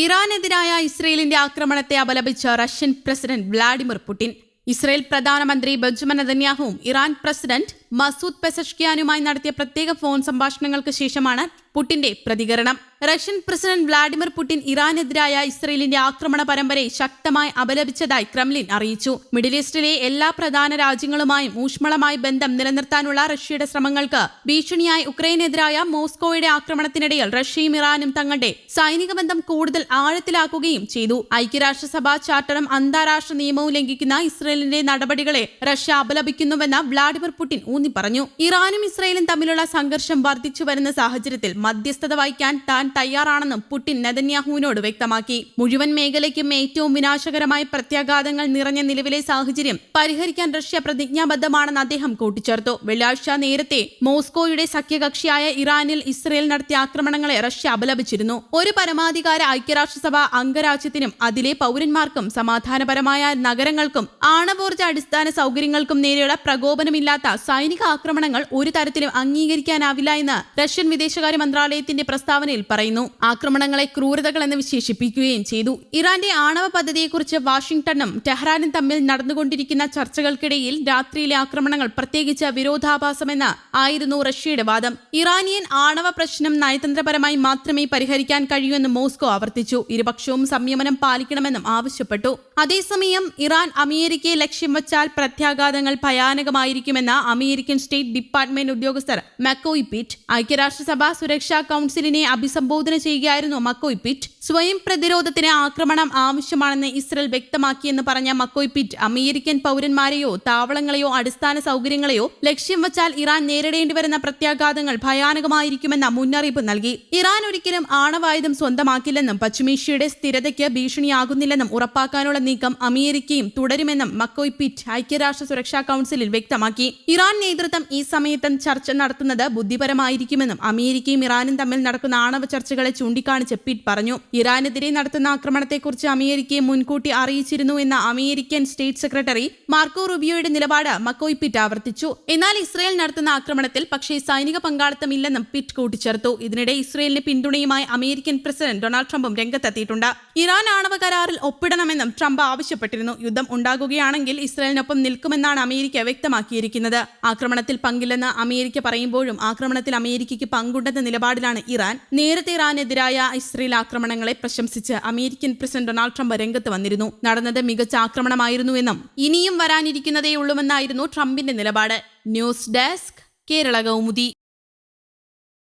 ഇറാനെതിരായ ഇസ്രയേലിന്റെ ആക്രമണത്തെ അപലപിച്ച Russian president Vladimir Putin Israel പ്രധാനമന്ത്രി ബെഞ്ചമിൻ നെതന്യാഹുവും ഇറാൻ പ്രസിഡന്റ് മസൂദ് പെസഷ്കിയാനുമായി നടത്തിയ പ്രത്യേക ഫോൺ സംഭാഷണങ്ങൾക്ക് ശേഷമാണ് പുടിന്റെ പ്രതികരണം. റഷ്യൻ പ്രസിഡന്റ് വ്ളാഡിമിർ പുടിൻ ഇറാനെതിരായ ഇസ്രയേലിന്റെ ആക്രമണ പരമ്പരയെ ശക്തമായി അപലപിച്ചതായി ക്രെംലിൻ അറിയിച്ചു. മിഡിൽ ഈസ്റ്റിലെ എല്ലാ പ്രധാന രാജ്യങ്ങളുമായും ഊഷ്മളമായ ബന്ധം നിലനിർത്താനുള്ള റഷ്യയുടെ ശ്രമങ്ങൾക്ക് ഭീഷണിയായി ഉക്രൈനെതിരായ മോസ്കോയുടെ ആക്രമണത്തിനിടയിൽ റഷ്യയും ഇറാനും തങ്ങളുടെ സൈനിക ബന്ധം കൂടുതൽ ആഴത്തിലാക്കുകയും ചെയ്തു. ഐക്യരാഷ്ട്രസഭാ ചാർട്ടറും അന്താരാഷ്ട്ര നിയമവും ലംഘിക്കുന്ന ഇസ്രയേലിന്റെ നടപടികളെ റഷ്യ അപലപിക്കുന്നുവെന്ന് വ്ളാഡിമിർ പുടിൻ ഊന്നി പറഞ്ഞു ഇറാനും ഇസ്രയേലും തമ്മിലുള്ള സംഘർഷം വർദ്ധിച്ചു വരുന്ന സാഹചര്യത്തിൽ മധ്യസ്ഥത വഹിക്കാൻ താൻ തയ്യാറാണെന്നും പുടിൻ നെതന്യാഹുവിനോട് വ്യക്തമാക്കി. മുഴുവൻ മേഖലയ്ക്കും ഏറ്റവും വിനാശകരമായ പ്രത്യാഘാതങ്ങൾ നിറഞ്ഞ നിലവിലെ സാഹചര്യം പരിഹരിക്കാൻ റഷ്യ പ്രതിജ്ഞാബദ്ധമാണെന്ന് അദ്ദേഹം കൂട്ടിച്ചേർത്തു. വെള്ളിയാഴ്ച നേരത്തെ മോസ്കോയുടെ സഖ്യകക്ഷിയായ ഇറാനിൽ ഇസ്രയേൽ നടത്തിയ ആക്രമണങ്ങളെ റഷ്യ അപലപിച്ചിരുന്നു. ഒരു പരമാധികാര ഐക്യരാഷ്ട്രസഭ അംഗരാജ്യത്തിനും അതിലെ പൗരന്മാർക്കും സമാധാനപരമായ നഗരങ്ങൾക്കും ആണവോർജ അടിസ്ഥാന സൗകര്യങ്ങൾക്കും നേരെയുള്ള പ്രകോപനമില്ലാത്ത സൈനിക ആക്രമണങ്ങൾ ഒരു തരത്തിലും അംഗീകരിക്കാനാവില്ല എന്ന് റഷ്യൻ വിദേശകാര്യ മന്ത്രാലയത്തിന്റെ പ്രസ്താവനയിൽ പറയുന്നു. ആക്രമണങ്ങളെ ക്രൂരതകൾ എന്ന് വിശേഷിപ്പിക്കുകയും ചെയ്തു. ഇറാന്റെ ആണവ പദ്ധതിയെക്കുറിച്ച് വാഷിംഗ്ടണും ടെഹ്റാനും തമ്മിൽ നടന്നുകൊണ്ടിരിക്കുന്ന ചർച്ചകൾക്കിടയിൽ രാത്രിയിലെ ആക്രമണങ്ങൾ പ്രത്യേകിച്ച് വിരോധാഭാസമെന്ന് ആയിരുന്നു റഷ്യയുടെ വാദം. ഇറാനിയൻ ആണവ പ്രശ്നം നയതന്ത്രപരമായി മാത്രമേ പരിഹരിക്കാൻ കഴിയൂ എന്ന് മോസ്കോ ആവർത്തിച്ചു. ഇരുപക്ഷവും സംയമനം പാലിക്കണമെന്നും ആവശ്യപ്പെട്ടു. അതേസമയം ഇറാൻ അമേരിക്കയെ ലക്ഷ്യം വച്ചാൽ പ്രത്യാഘാതങ്ങൾ ഭയാനകമായിരിക്കുമെന്ന് അമേരിക്കൻ സ്റ്റേറ്റ് ഡിപ്പാർട്ട്മെന്റ് ഉദ്യോഗസ്ഥർ മക്കോയ് പിറ്റ് ഐക്യരാഷ്ട്രസഭ സുരക്ഷാ കൌൺസിലിനെ അഭിസംബോധന ചെയ്യുകയായിരുന്നു മക്കോയ് പിറ്റ്. സ്വയം പ്രതിരോധത്തിന് ആക്രമണം ആവശ്യമാണെന്ന് ഇസ്രയേൽ വ്യക്തമാക്കിയെന്ന് പറഞ്ഞ മക്കോയ് പിറ്റ് അമേരിക്കൻ പൗരന്മാരെയോ താവളങ്ങളെയോ അടിസ്ഥാന സൗകര്യങ്ങളെയോ ലക്ഷ്യം വച്ചാൽ ഇറാൻ നേരിടേണ്ടി വരുന്ന പ്രത്യാഘാതങ്ങൾ ഭയാനകമായിരിക്കുമെന്ന മുന്നറിയിപ്പ് നൽകി. ഇറാൻ ഒരിക്കലും ആണവായുധം സ്വന്തമാക്കില്ലെന്നും പശ്ചിമേഷ്യയുടെ സ്ഥിരതയ്ക്ക് ഭീഷണിയാകുന്നില്ലെന്നും ഉറപ്പാക്കാനുള്ള നീക്കം അമേരിക്കയും തുടരുമെന്നും മക്കോയ് പിറ്റ് ഐക്യരാഷ്ട്ര സുരക്ഷാ കൌൺസിലിൽ വ്യക്തമാക്കി. ഇറാൻ നേതൃത്വം ഈ സമയത്തും ചർച്ച നടത്തുന്നത് ബുദ്ധിപരമായിരിക്കുമെന്നും അമേരിക്കയും ഇറാനും തമ്മിൽ നടക്കുന്ന ആണവ ചർച്ചകളെ ചൂണ്ടിക്കാണിച്ച് പിറ്റ് പറഞ്ഞു. ഇറാനെതിരെ നടത്തുന്ന ആക്രമണത്തെക്കുറിച്ച് അമേരിക്കയെ മുൻകൂട്ടി അറിയിച്ചിരുന്നു എന്ന അമേരിക്കൻ സ്റ്റേറ്റ് സെക്രട്ടറി മാർക്കോ റുബിയോയുടെ നിലപാട് മക്കോയ് പിറ്റ് ആവർത്തിച്ചു. എന്നാൽ ഇസ്രയേൽ നടത്തുന്ന ആക്രമണത്തിൽ പക്ഷേ സൈനിക പങ്കാളിത്തമില്ലെന്നും പിറ്റ് കൂട്ടിച്ചേർത്തു. ഇതിനിടെ ഇസ്രയേലിന് പിന്തുണയുമായി അമേരിക്കൻ പ്രസിഡന്റ് ഡൊണാൾഡ് ട്രംപും രംഗത്തെത്തിയിട്ടുണ്ട്. ഇറാൻ ആണവ കരാറിൽ ഒപ്പിടണമെന്നും ട്രംപ് ആവശ്യപ്പെട്ടിരുന്നു. യുദ്ധം ഉണ്ടാകുകയാണെങ്കിൽ ഇസ്രയേലിനൊപ്പം നിൽക്കുമെന്നാണ് അമേരിക്ക വ്യക്തമാക്കിയിരിക്കുന്നത്. ആക്രമണത്തിൽ പങ്കില്ലെന്ന് അമേരിക്ക പറയുമ്പോഴും ആക്രമണത്തിൽ അമേരിക്കയ്ക്ക് പങ്കുണ്ടെന്ന നിലപാടിലാണ് ഇറാൻ. നേരത്തെ ഇറാനെതിരായ ഇസ്രയേൽ ആക്രമണങ്ങളെ പ്രശംസിച്ച് അമേരിക്കൻ പ്രസിഡന്റ് ഡൊണാൾഡ് ട്രംപ് രംഗത്ത് വന്നിരുന്നു. നടന്നത് മികച്ച ആക്രമണമായിരുന്നുവെന്നും ഇനിയും വരാനിരിക്കുന്നതേയുള്ളൂവെന്നായിരുന്നു ട്രംപിന്റെ നിലപാട്. News desk Kerala Kaumudi.